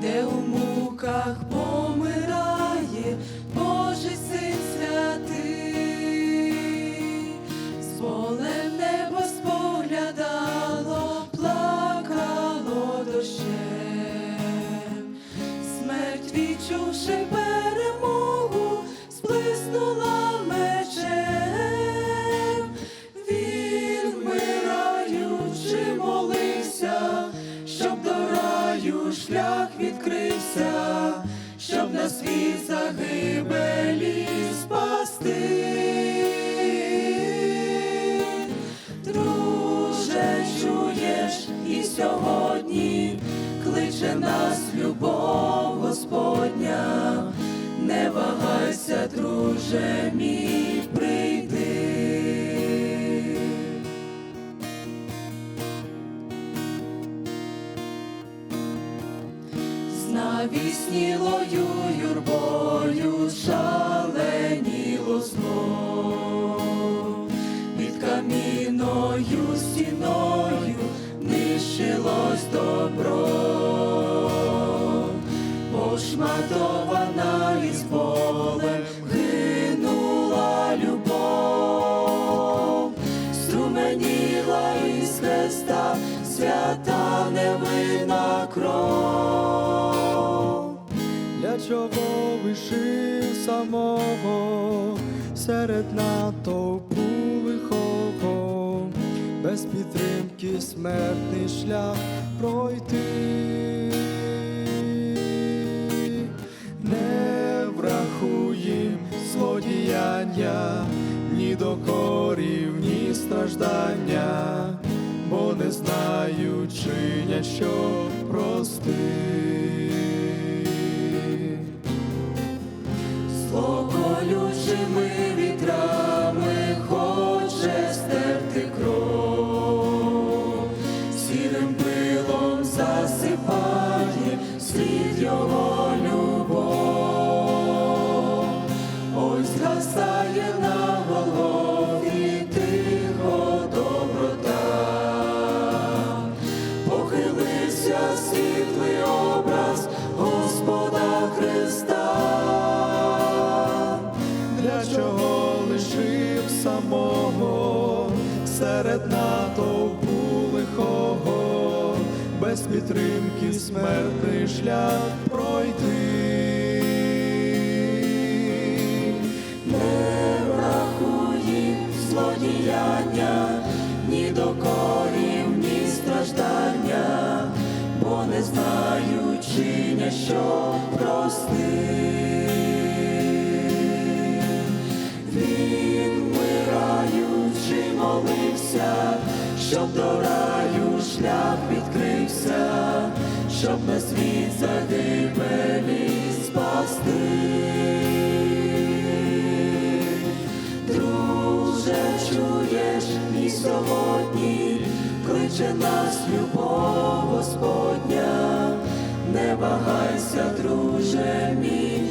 де у муках помирає Божий син святий, з полем небо споглядало, плакало дощем, смерть відчувши. шлях відкрився, щоб на свій загибелі спасти. Друже, чуєш, і сьогодні кличе нас любов Господня, не вагайся, друже мій. Піснілою юрбою шаленіло знов. Під камінною стіною нищилось добро, пошматована із болем гинула любов, струменіла із хреста свята невинна кров. Чого лишив самого серед натовпу лихого, без підтримки смертний шлях пройти, не врахуєм злодіяння, ні докорів, ні страждання, бо не знаю, чинять, що прости. Чого лишив самого серед натовпу лихого, без підтримки смертний шлях пройти. Злодіяння, ні докорів, ні страждання, бо не знаю, чиня, що прости. Щоб до раю шлях відкрився, щоб на світ загибелі спасти. Друже, чуєш і сьогодні кличе нас любов Господня, не вагайся, друже мій,